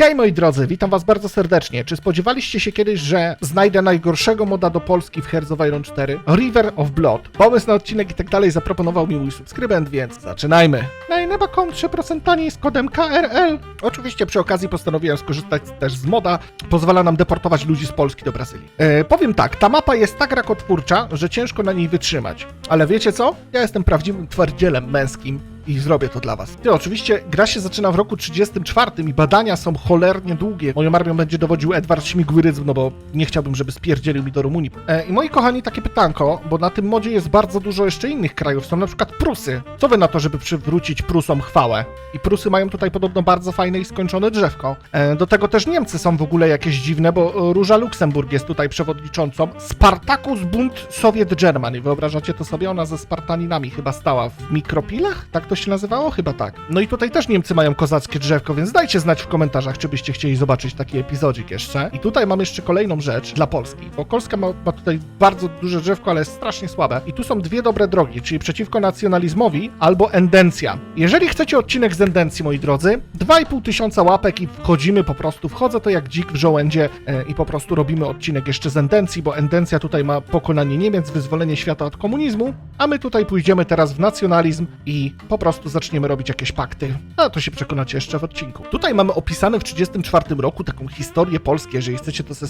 Hej moi drodzy, witam was bardzo serdecznie. Czy spodziewaliście się kiedyś, że znajdę najgorszego moda do Polski w Hearts of Iron 4? River of Blood. Pomysł na odcinek i tak dalej zaproponował mi mój subskrybent, więc zaczynajmy. Najneba.com 3% taniej z kodem KRL. Oczywiście przy okazji postanowiłem skorzystać też z moda. Pozwala nam deportować ludzi z Polski do Brazylii. E, powiem tak, ta mapa jest tak rakotwórcza, że ciężko na niej wytrzymać. Ale wiecie co? Ja jestem prawdziwym twardzielem męskim i zrobię to dla was. Ty, oczywiście gra się zaczyna w roku 34 i badania są cholernie długie. Moją armią będzie dowodził Edward Śmigłyryzm, no bo nie chciałbym, żeby spierdzielił mi do Rumunii. E, I moi kochani, takie pytanko, bo na tym modzie jest bardzo dużo jeszcze innych krajów, są na przykład Prusy. Co wy na to, żeby przywrócić Prusom chwałę? I Prusy mają tutaj podobno bardzo fajne i skończone drzewko. E, do tego też Niemcy są w ogóle jakieś dziwne, bo e, Róża Luksemburg jest tutaj przewodniczącą. Spartacus Bund Soviet Germany. Wyobrażacie to sobie? Ona ze Spartaninami chyba stała w mikropilach? Tak to się nazywało? Chyba tak. No i tutaj też Niemcy mają kozackie drzewko, więc dajcie znać w komentarzach, czy byście chcieli zobaczyć taki epizodzik jeszcze. I tutaj mam jeszcze kolejną rzecz dla Polski, bo Polska ma, ma tutaj bardzo duże drzewko, ale jest strasznie słabe. I tu są dwie dobre drogi, czyli przeciwko nacjonalizmowi albo endencja. Jeżeli chcecie odcinek z endencji, moi drodzy, 2,5 tysiąca łapek i wchodzimy po prostu, wchodzę to jak dzik w żołędzie e, i po prostu robimy odcinek jeszcze z endencji, bo endencja tutaj ma pokonanie Niemiec, wyzwolenie świata od komunizmu, a my tutaj pójdziemy teraz w nacjonalizm i po prostu zaczniemy robić jakieś pakty. A to się przekonacie jeszcze w odcinku. Tutaj mamy opisane w 1934 roku taką historię Polski, jeżeli chcecie to se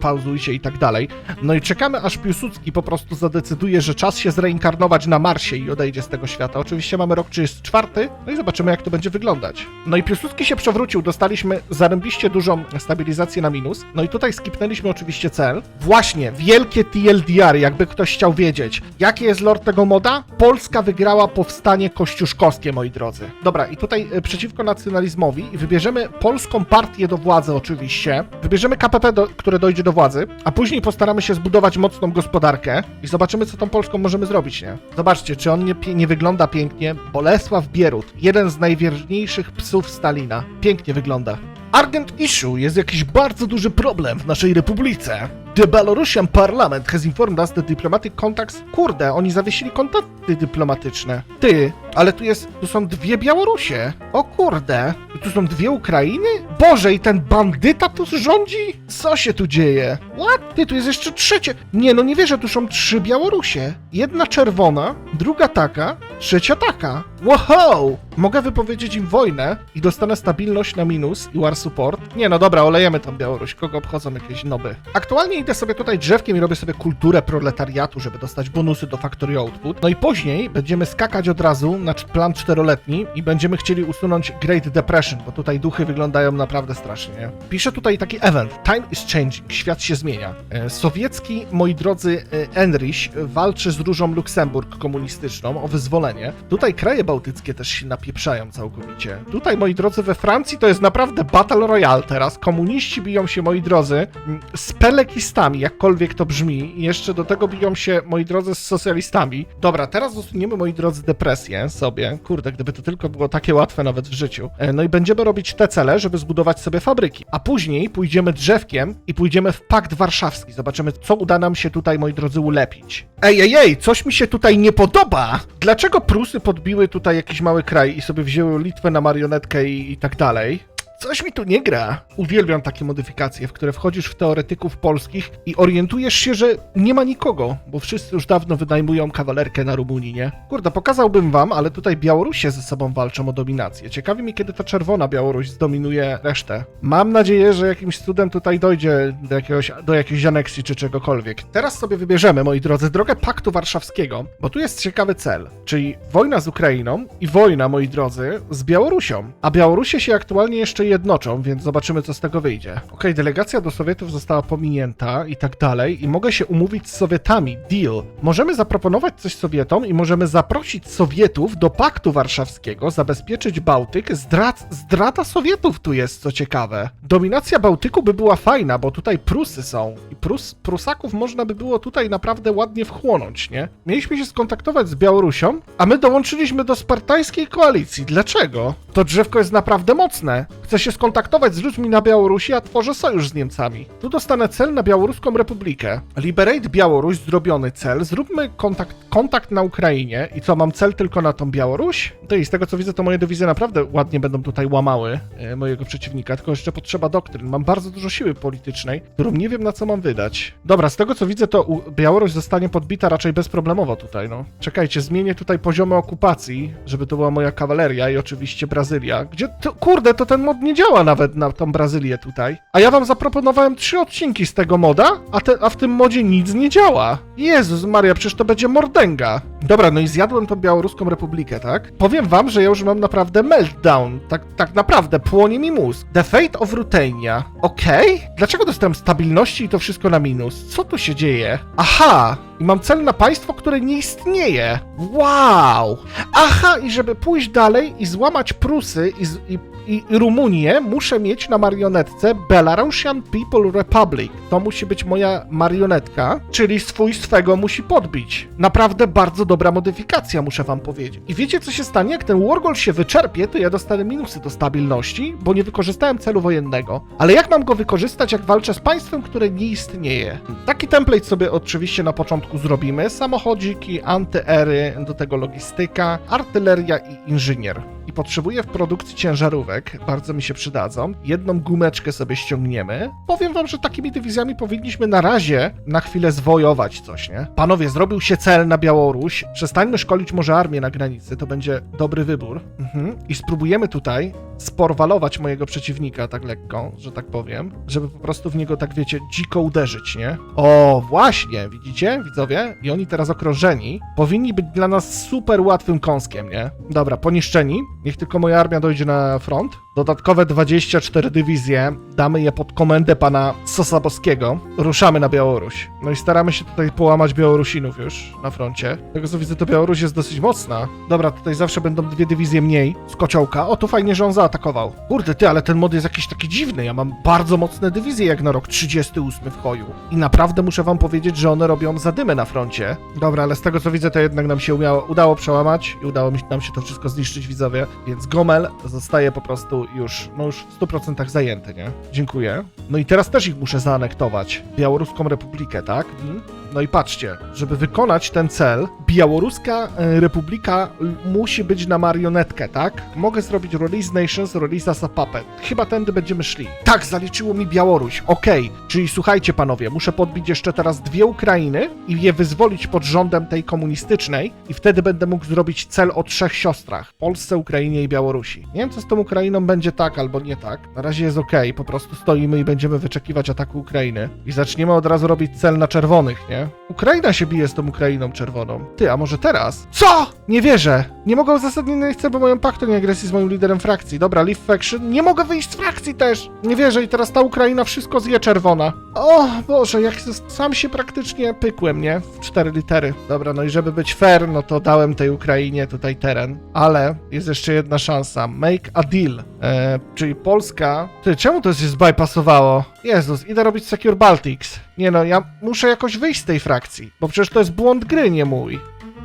pauzujcie i tak dalej. No i czekamy aż Piłsudski po prostu zadecyduje, że czas się zreinkarnować na Marsie i odejdzie z tego świata. Oczywiście mamy rok 34, no i zobaczymy jak to będzie wyglądać. No i Piłsudski się przewrócił, dostaliśmy zarębiście dużą stabilizację na minus. No i tutaj skipnęliśmy oczywiście cel. Właśnie, wielkie TLDR, jakby ktoś chciał wiedzieć. Jaki jest lord tego moda? Polska wygrała powstanie kościuszkowskie, moi drodzy. Dobra, i tutaj e, przeciwko nacjonalizmowi wybierzemy polską partię do władzy oczywiście. Wybierzemy KPP, do, które dojdzie do władzy, a później postaramy się zbudować mocną gospodarkę i zobaczymy, co tą Polską możemy zrobić, nie? Zobaczcie, czy on nie, nie wygląda pięknie. Bolesław Bierut, jeden z najwierniejszych psów Stalina. Pięknie wygląda. Argent issue jest jakiś bardzo duży problem w naszej republice. The Belarusian Parliament has informed us that diplomatic contacts... Kurde, oni zawiesili kontakty dyplomatyczne. Ty, ale tu jest... Tu są dwie Białorusie. O kurde. Tu są dwie Ukrainy? Boże, i ten bandyta tu rządzi? Co się tu dzieje? What? Ty, tu jest jeszcze trzecie. Nie, no nie wierzę, tu są trzy Białorusie. Jedna czerwona, druga taka, trzecia taka. Wow! Mogę wypowiedzieć im wojnę i dostanę stabilność na minus i war support. Nie, no dobra, olejemy tą Białoruś. Kogo obchodzą jakieś noby? Aktualnie idę sobie tutaj drzewkiem i robię sobie kulturę proletariatu, żeby dostać bonusy do Factory Output. No i później będziemy skakać od razu na plan czteroletni i będziemy chcieli usunąć Great Depression, bo tutaj duchy wyglądają naprawdę strasznie. nie? Piszę tutaj taki event. Time is changing. Świat się zmienia. E, Sowiecki, moi drodzy, e, Enrich walczy z Różą Luksemburg komunistyczną o wyzwolenie. Tutaj kraje bałtyckie też się napieprzają całkowicie. Tutaj, moi drodzy, we Francji to jest naprawdę Battle Royale teraz. Komuniści biją się, moi drodzy, mm, z pelekistami, jakkolwiek to brzmi. I jeszcze do tego biją się, moi drodzy, z socjalistami. Dobra, teraz usuniemy, moi drodzy, depresję sobie. Kurde, gdyby to tylko było takie łatwe nawet w życiu. E, No i będziemy robić te cele, żeby zbudować sobie fabryki. A później pójdziemy drzewkiem i pójdziemy w Pakt Warszawski. Zobaczymy, co uda nam się tutaj, moi drodzy, ulepić. Ej, ej, ej, coś mi się tutaj nie podoba! Dlaczego Prusy podbiły tutaj jakiś mały kraj i sobie wzięły Litwę na marionetkę i, i tak dalej? Coś mi tu nie gra. Uwielbiam takie modyfikacje, w które wchodzisz w teoretyków polskich i orientujesz się, że nie ma nikogo, bo wszyscy już dawno wynajmują kawalerkę na Rumunii, nie? Kurde, pokazałbym wam, ale tutaj Białorusie ze sobą walczą o dominację. Ciekawi mnie, kiedy ta czerwona Białoruś zdominuje resztę. Mam nadzieję, że jakimś cudem tutaj dojdzie do, jakiegoś, do jakiejś aneksji czy czegokolwiek. Teraz sobie wybierzemy, moi drodzy, drogę Paktu Warszawskiego, bo tu jest ciekawy cel, czyli wojna z Ukrainą i wojna, moi drodzy, z Białorusią. A Białorusie się aktualnie jeszcze jednoczą, więc zobaczymy, co z tego wyjdzie. Okej, delegacja do Sowietów została pominięta i tak dalej, i mogę się umówić z Sowietami. Deal. Możemy zaproponować coś Sowietom i możemy zaprosić Sowietów do Paktu Warszawskiego, zabezpieczyć Bałtyk. Zdrad, zdrada Sowietów tu jest, co ciekawe. Dominacja Bałtyku by była fajna, bo tutaj Prusy są. I Prus, Prusaków można by było tutaj naprawdę ładnie wchłonąć, nie? Mieliśmy się skontaktować z Białorusią, a my dołączyliśmy do spartańskiej koalicji. Dlaczego? To drzewko jest naprawdę mocne. Chce się skontaktować z ludźmi na Białorusi, a tworzę sojusz z Niemcami. Tu dostanę cel na Białoruską Republikę. Liberate Białoruś, zrobiony cel. Zróbmy kontakt, kontakt na Ukrainie. I co, mam cel tylko na tą Białoruś? To i z tego co widzę, to moje dywizje naprawdę ładnie będą tutaj łamały e, mojego przeciwnika, tylko jeszcze potrzeba doktryn. Mam bardzo dużo siły politycznej, którą nie wiem na co mam wydać. Dobra, z tego co widzę, to Białoruś zostanie podbita raczej bezproblemowo tutaj, no. Czekajcie, zmienię tutaj poziomy okupacji, żeby to była moja kawaleria i oczywiście Brazylia. Gdzie, to, kurde, to ten mod nie działa nawet na tą Brazylię tutaj. A ja wam zaproponowałem trzy odcinki z tego moda, a, te, a w tym modzie nic nie działa. Jezus Maria, przecież to będzie mordęga. Dobra, no i zjadłem tą Białoruską Republikę, tak? Powiem wam, że ja już mam naprawdę meltdown. Tak, tak naprawdę, płonie mi mózg. The Fate of Rutenia. Okej? Dlaczego dostałem stabilności i to wszystko na minus? Co tu się dzieje? Aha! I mam cel na państwo, które nie istnieje. Wow! Aha, i żeby pójść dalej i złamać Prusy i, i i Rumunię muszę mieć na marionetce Belarusian People Republic. To musi być moja marionetka, czyli swój swego musi podbić. Naprawdę bardzo dobra modyfikacja, muszę wam powiedzieć. I wiecie, co się stanie? Jak ten Wargol się wyczerpie, to ja dostanę minusy do stabilności, bo nie wykorzystałem celu wojennego. Ale jak mam go wykorzystać, jak walczę z państwem, które nie istnieje? Taki template sobie oczywiście na początku zrobimy. Samochodziki, antyery, do tego logistyka, artyleria i inżynier i potrzebuję w produkcji ciężarówek, bardzo mi się przydadzą. Jedną gumeczkę sobie ściągniemy. Powiem wam, że takimi dywizjami powinniśmy na razie na chwilę zwojować coś, nie? Panowie, zrobił się cel na Białoruś. Przestańmy szkolić może armię na granicy, to będzie dobry wybór. Mhm. I spróbujemy tutaj sporwalować mojego przeciwnika tak lekko, że tak powiem, żeby po prostu w niego tak wiecie, dziko uderzyć, nie? O, właśnie, widzicie, widzowie? I oni teraz okrążeni powinni być dla nas super łatwym kąskiem, nie? Dobra, poniszczeni. Niech tylko moja armia dojdzie na front. Dodatkowe 24 dywizje, damy je pod komendę pana Sosabowskiego. Ruszamy na Białoruś. No i staramy się tutaj połamać Białorusinów już na froncie. Tego co widzę, to Białoruś jest dosyć mocna. Dobra, tutaj zawsze będą dwie dywizje mniej z kociołka. O, tu fajnie, że on zaatakował. Kurde, ty, ale ten mod jest jakiś taki dziwny. Ja mam bardzo mocne dywizje jak na rok 38 w hoju. I naprawdę muszę wam powiedzieć, że one robią zadymę na froncie. Dobra, ale z tego co widzę, to jednak nam się umiało, udało przełamać i udało nam się to wszystko zniszczyć, widzowie. Więc Gomel zostaje po prostu już, no już w 100% zajęty, nie? Dziękuję. No i teraz też ich muszę zaanektować. Białoruską Republikę, tak? Mhm. No i patrzcie, żeby wykonać ten cel, Białoruska e, Republika l- musi być na marionetkę, tak? Mogę zrobić Release Nations, Release as a Puppet. Chyba tędy będziemy szli. Tak, zaliczyło mi Białoruś, okej. Czyli słuchajcie panowie, muszę podbić jeszcze teraz dwie Ukrainy i je wyzwolić pod rządem tej komunistycznej i wtedy będę mógł zrobić cel o trzech siostrach. Polsce, Ukrainie i Białorusi. Nie wiem, co z tą Ukrainą będzie tak albo nie tak. Na razie jest okej, po prostu stoimy i będziemy wyczekiwać ataku Ukrainy. I zaczniemy od razu robić cel na czerwonych, nie? Ukraina się bije z tą Ukrainą czerwoną. Ty, a może teraz? Co? Nie wierzę. Nie mogę uzasadnić celu, bo moją paktę nie agresji z moim liderem frakcji. Dobra, Leave Faction. Nie mogę wyjść z frakcji też. Nie wierzę i teraz ta Ukraina wszystko zje czerwona. O Boże, jak sam się praktycznie pykłem, nie? W cztery litery. Dobra, no i żeby być fair, no to dałem tej Ukrainie tutaj teren. Ale jest jeszcze jedna szansa. Make a deal. E, czyli Polska... Ty, czemu to się zbypassowało? Jezus, idę robić Secure Baltics. Nie no, ja muszę jakoś wyjść z tej frakcji, bo przecież to jest błąd gry, nie mój.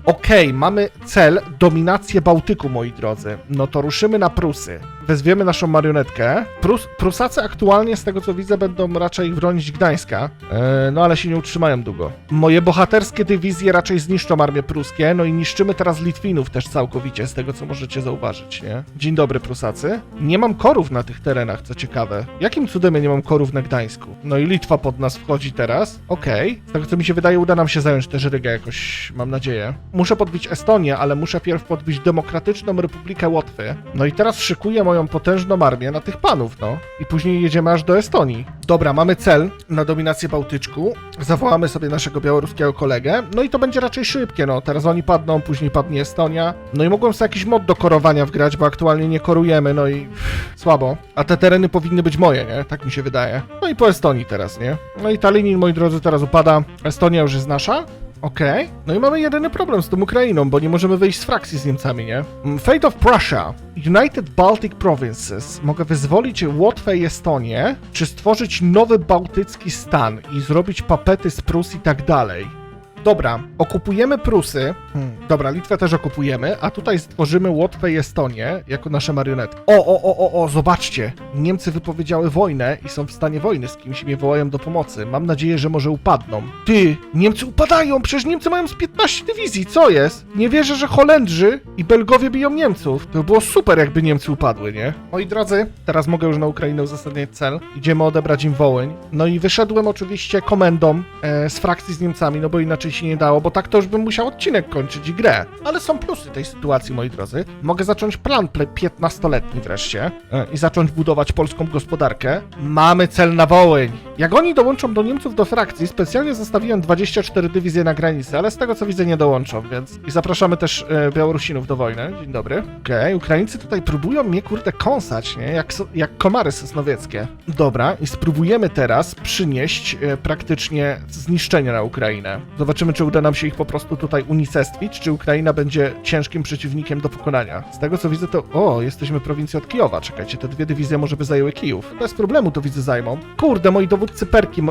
Okej, mamy cel dominację Bałtyku, moi drodzy. No to ruszymy na Prusy. Wezwiemy naszą marionetkę. Prus, Prusacy aktualnie, z tego co widzę, będą raczej bronić Gdańska. E, no ale się nie utrzymają długo. Moje bohaterskie dywizje raczej zniszczą armię pruskie, no i niszczymy teraz Litwinów też całkowicie, z tego co możecie zauważyć, nie? Dzień dobry, Prusacy. Nie mam korów na tych terenach, co ciekawe. Jakim cudem ja nie mam korów na Gdańsku? No i Litwa pod nas wchodzi teraz. Okej. Z tego co mi się wydaje, uda nam się zająć też Rygę jakoś, mam nadzieję. Muszę podbić Estonię, ale muszę pierw podbić Demokratyczną Republikę Łotwy. No i teraz szykuję moją potężną armię na tych panów, no. I później jedziemy aż do Estonii. Dobra, mamy cel na dominację Bałtyczku. Zawołamy sobie naszego białoruskiego kolegę. No i to będzie raczej szybkie, no. Teraz oni padną, później padnie Estonia. No i mogłem sobie jakiś mod do korowania wgrać, bo aktualnie nie korujemy, no i pff, słabo. A te tereny powinny być moje, nie? Tak mi się wydaje. No i po Estonii teraz, nie? No i Talinin, moi drodzy, teraz upada. Estonia już jest nasza. Okej. No i mamy jedyny problem z tą Ukrainą, bo nie możemy wyjść z frakcji z Niemcami, nie? Mm, Fate of Prussia. United Baltic Provinces. Mogę wyzwolić Łotwę i Estonię, czy stworzyć nowy bałtycki stan i zrobić papety z Prus i tak dalej. Dobra, okupujemy Prusy. Hmm. Dobra, Litwę też okupujemy, a tutaj stworzymy Łotwę i Estonię jako nasze marionetki. O, o, o, o, o, zobaczcie. Niemcy wypowiedziały wojnę i są w stanie wojny z kimś i mnie wołają do pomocy. Mam nadzieję, że może upadną. Ty, Niemcy upadają! Przecież Niemcy mają z 15 dywizji, co jest? Nie wierzę, że Holendrzy i Belgowie biją Niemców. To by było super, jakby Niemcy upadły, nie? Moi drodzy, teraz mogę już na Ukrainę uzasadniać cel. Idziemy odebrać im Wołyń. No i wyszedłem oczywiście komendą e, z frakcji z Niemcami, no bo inaczej się nie dało, bo tak to już bym musiał odcinek kończyć i grę. Ale są plusy tej sytuacji, moi drodzy. Mogę zacząć plan ple- 15-letni wreszcie e, i zacząć budować polską gospodarkę. Mamy cel na Wołyń. Jak oni dołączą do Niemców do frakcji, specjalnie zostawiłem 24 dywizje na granicy, ale z tego co widzę nie dołączą, więc... I zapraszamy też e, Białorusinów do wojny. Dzień dobry. Okej, Ukraińcy tutaj próbują mnie, kurde, kąsać, nie? Jak, jak komary sosnowieckie. Dobra, i spróbujemy teraz przynieść e, praktycznie zniszczenie na Ukrainę. Zobaczymy, czy uda nam się ich po prostu tutaj unicestwić, czy Ukraina będzie ciężkim przeciwnikiem do pokonania. Z tego co widzę, to... O, jesteśmy prowincji od Kijowa. Czekajcie, te dwie dywizje może by zajęły Kijów. Bez problemu to widzę zajmą. Kurde, moi dowódcy perki...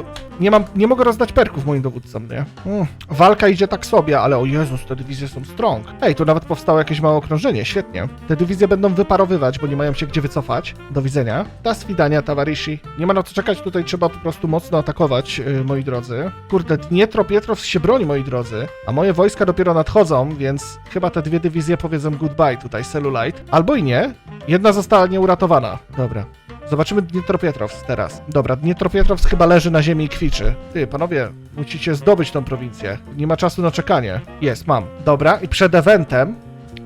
Nie mam... Nie mogę rozdać perków moim dowódcom, nie? Mm, walka idzie tak sobie, ale o Jezus, te dywizje są strong. Ej, tu nawet powstało jakieś małe okrążenie, świetnie. Te dywizje będą wyparowywać, bo nie mają się gdzie wycofać. Do widzenia. Do swidania, towarzyszy. Nie ma na co czekać, tutaj trzeba po prostu mocno atakować, yy, moi drodzy. Kurde, Dnietro Pietrow się broni, moi drodzy, a moje wojska dopiero nadchodzą, więc chyba te dwie dywizje powiedzą goodbye tutaj, Cellulite. Albo i nie. Jedna została nieuratowana. Dobra. Zobaczymy Dnietropietrows teraz. Dobra, Dnietropietrows chyba leży na ziemi i kwiczy. Ty, panowie, musicie zdobyć tą prowincję. Nie ma czasu na czekanie. Jest, mam. Dobra, i przed eventem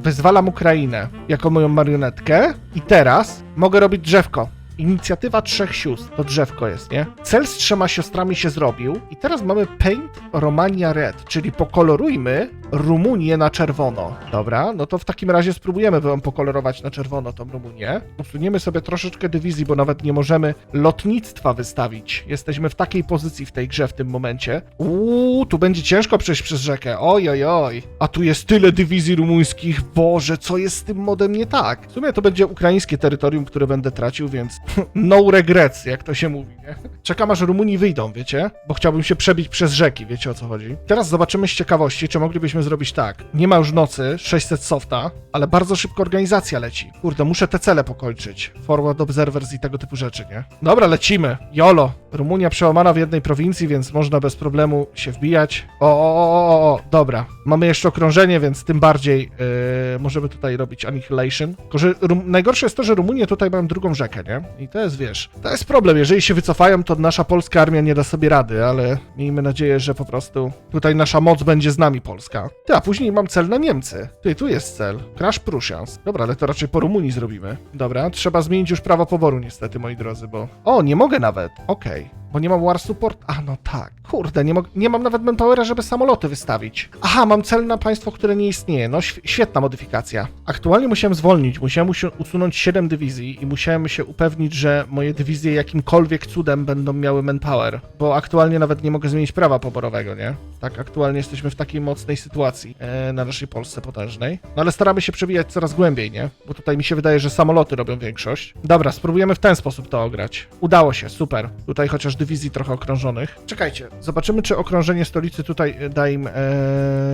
wyzwalam Ukrainę jako moją marionetkę i teraz mogę robić drzewko. Inicjatywa trzech sióstr, to drzewko jest, nie? Cel z trzema siostrami się zrobił i teraz mamy Paint Romania Red, czyli pokolorujmy Rumunię na czerwono. Dobra, no to w takim razie spróbujemy wam pokolorować na czerwono tą Rumunię. Usuniemy sobie troszeczkę dywizji, bo nawet nie możemy lotnictwa wystawić. Jesteśmy w takiej pozycji w tej grze w tym momencie. Uuu, tu będzie ciężko przejść przez rzekę. Oj, oj, oj. A tu jest tyle dywizji rumuńskich. Boże, co jest z tym modem nie tak? W sumie to będzie ukraińskie terytorium, które będę tracił, więc no regrets, jak to się mówi, nie? Czekam aż Rumuni wyjdą, wiecie? Bo chciałbym się przebić przez rzeki, wiecie o co chodzi? Teraz zobaczymy z ciekawości, czy moglibyśmy zrobić tak. Nie ma już nocy, 600 softa, ale bardzo szybko organizacja leci. Kurde, muszę te cele pokończyć. Forward observers i tego typu rzeczy, nie? Dobra, lecimy. Jolo. Rumunia przełamana w jednej prowincji, więc można bez problemu się wbijać. O, o, o, o, o, dobra. Mamy jeszcze okrążenie, więc tym bardziej yy, możemy tutaj robić annihilation. Tylko, że Rum- najgorsze jest to, że Rumunie tutaj mają drugą rzekę, nie? I to jest, wiesz, to jest problem. Jeżeli się wycofają, to nasza polska armia nie da sobie rady, ale miejmy nadzieję, że po prostu tutaj nasza moc będzie z nami polska. Ty, a później mam cel na Niemcy. Ty, tu jest cel. Crash Prussians. Dobra, ale to raczej po Rumunii zrobimy. Dobra, trzeba zmienić już prawo poboru niestety, moi drodzy, bo... O, nie mogę nawet. Okej. day. Bo nie mam war support. A, no tak. Kurde, nie, nie mam nawet manpowera, żeby samoloty wystawić. Aha, mam cel na państwo, które nie istnieje. No, św- świetna modyfikacja. Aktualnie musiałem zwolnić. Musiałem usi- usunąć 7 dywizji i musiałem się upewnić, że moje dywizje jakimkolwiek cudem będą miały manpower. Bo aktualnie nawet nie mogę zmienić prawa poborowego, nie? Tak, aktualnie jesteśmy w takiej mocnej sytuacji e, na naszej Polsce potężnej. No ale staramy się przebijać coraz głębiej, nie? Bo tutaj mi się wydaje, że samoloty robią większość. Dobra, spróbujemy w ten sposób to ograć. Udało się, super. Tutaj chociaż dywizji trochę okrążonych. Czekajcie, zobaczymy, czy okrążenie stolicy tutaj e, da im e,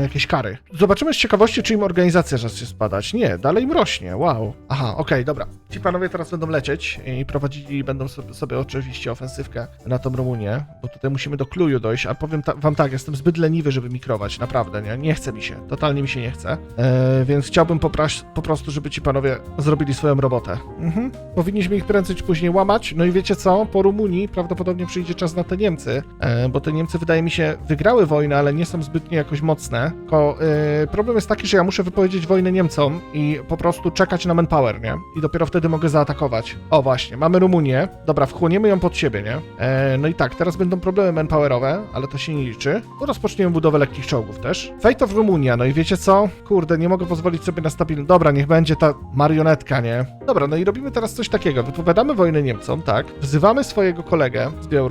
jakieś kary. Zobaczymy z ciekawości, czy im organizacja zacznie spadać. Nie, dalej im rośnie, wow. Aha, okej, dobra. Ci panowie teraz będą lecieć i prowadzili będą sobie, sobie oczywiście ofensywkę na tą Rumunię, bo tutaj musimy do Kluju dojść, a powiem ta, wam tak, jestem zbyt leniwy, żeby mikrować, naprawdę, nie? Nie chce mi się, totalnie mi się nie chce, e, więc chciałbym popraś, po prostu, żeby ci panowie zrobili swoją robotę. Mhm. Powinniśmy ich prędzej czy później łamać, no i wiecie co? Po Rumunii prawdopodobnie przyjdzie czas na te Niemcy, e, bo te Niemcy wydaje mi się wygrały wojnę, ale nie są zbytnio jakoś mocne. Tylko e, problem jest taki, że ja muszę wypowiedzieć wojnę Niemcom i po prostu czekać na manpower, nie? I dopiero wtedy mogę zaatakować. O właśnie, mamy Rumunię. Dobra, wchłoniemy ją pod siebie, nie? E, no i tak, teraz będą problemy manpowerowe, ale to się nie liczy. Rozpoczniemy budowę lekkich czołgów też. Fate of Rumunia, no i wiecie co? Kurde, nie mogę pozwolić sobie na stabilność. Dobra, niech będzie ta marionetka, nie? Dobra, no i robimy teraz coś takiego. Wypowiadamy wojnę Niemcom, tak? Wzywamy swojego kolegę z Białorusi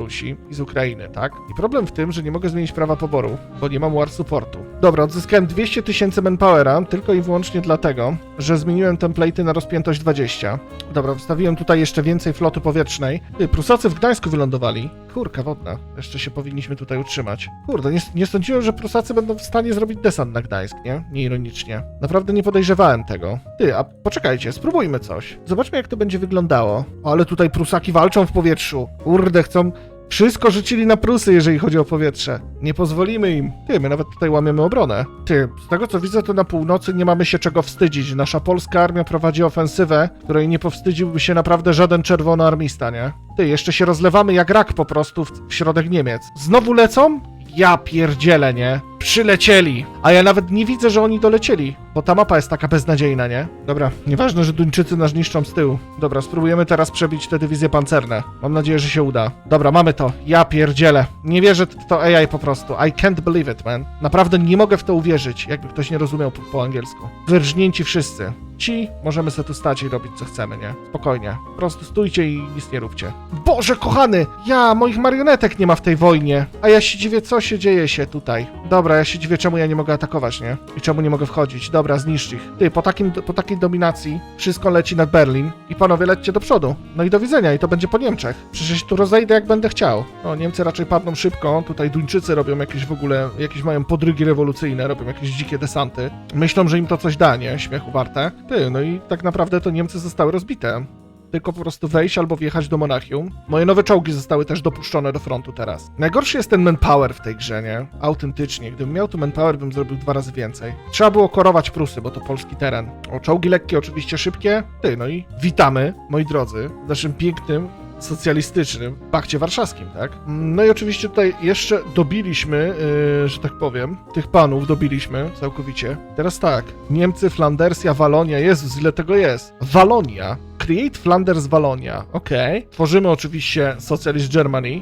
i z Ukrainy, tak? I problem w tym, że nie mogę zmienić prawa poboru, bo nie mam war supportu. Dobra, odzyskałem 200 tysięcy manpowera tylko i wyłącznie dlatego, że zmieniłem template'y na rozpiętość 20. Dobra, wstawiłem tutaj jeszcze więcej floty powietrznej. Ty, Prusacy w Gdańsku wylądowali. Kurka wodna. Jeszcze się powinniśmy tutaj utrzymać. Kurde, nie, nie sądziłem, że Prusacy będą w stanie zrobić desant na Gdańsk, nie? Nieironicznie. Naprawdę nie podejrzewałem tego. Ty, a poczekajcie, spróbujmy coś. Zobaczmy, jak to będzie wyglądało. O, ale tutaj Prusaki walczą w powietrzu. Kurde, chcą... Wszystko rzucili na Prusy, jeżeli chodzi o powietrze. Nie pozwolimy im. Ty, my nawet tutaj łamiemy obronę. Ty, z tego co widzę, to na północy nie mamy się czego wstydzić. Nasza polska armia prowadzi ofensywę, której nie powstydziłby się naprawdę żaden czerwonoarmista, nie? Ty, jeszcze się rozlewamy jak rak po prostu w, w środek Niemiec. Znowu lecą? Ja pierdzielę, nie? Przylecieli! A ja nawet nie widzę, że oni dolecieli, bo ta mapa jest taka beznadziejna, nie? Dobra, nieważne, że Duńczycy nas niszczą z tyłu. Dobra, spróbujemy teraz przebić te dywizje pancerne. Mam nadzieję, że się uda. Dobra, mamy to. Ja pierdzielę. Nie wierzę w to AI po prostu. I can't believe it, man. Naprawdę nie mogę w to uwierzyć, jakby ktoś nie rozumiał po, po angielsku. Wyrżnięci wszyscy. Ci możemy sobie tu stać i robić co chcemy, nie? Spokojnie. Po prostu stójcie i nic nie róbcie. Boże kochany! Ja, moich marionetek nie ma w tej wojnie. A ja się dziwię, co się dzieje się tutaj. Dobra, ja się dziwię, czemu ja nie mogę atakować, nie? I czemu nie mogę wchodzić. Dobra, zniszcz ich. Ty, po, takim, po takiej dominacji wszystko leci nad Berlin i panowie lećcie do przodu. No i do widzenia, i to będzie po Niemczech. Przecież się tu rozejdę, jak będę chciał. No, Niemcy raczej padną szybko. Tutaj Duńczycy robią jakieś w ogóle, jakieś mają podrygi rewolucyjne, robią jakieś dzikie desanty. Myślą, że im to coś da, nie? Śmiechu warte. Ty, no i tak naprawdę to Niemcy zostały rozbite tylko po prostu wejść albo wjechać do Monachium. Moje nowe czołgi zostały też dopuszczone do frontu teraz. Najgorszy jest ten manpower w tej grze, nie? Autentycznie. Gdybym miał tu manpower, bym zrobił dwa razy więcej. Trzeba było korować Prusy, bo to polski teren. O, czołgi lekkie, oczywiście szybkie. Ty, no i witamy, moi drodzy, w naszym pięknym socjalistycznym pakcie warszawskim, tak? No i oczywiście tutaj jeszcze dobiliśmy, yy, że tak powiem, tych panów dobiliśmy całkowicie. Teraz tak, Niemcy, Flandersja, Walonia, Jezus, ile tego jest? Walonia. Create Flanders Walonia, okej. Tworzymy oczywiście Socialist Germany. Eee,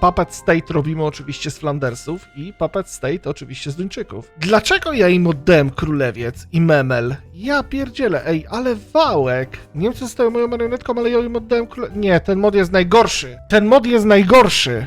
Puppet State robimy oczywiście z Flandersów i Puppet State oczywiście z Duńczyków. Dlaczego ja im oddałem królewiec i memel? Ja pierdzielę, ej, ale wałek. Niemcy zostają moją marionetką, ale ja im oddałem króle... Nie, ten mod jest najgorszy. Ten mod jest najgorszy.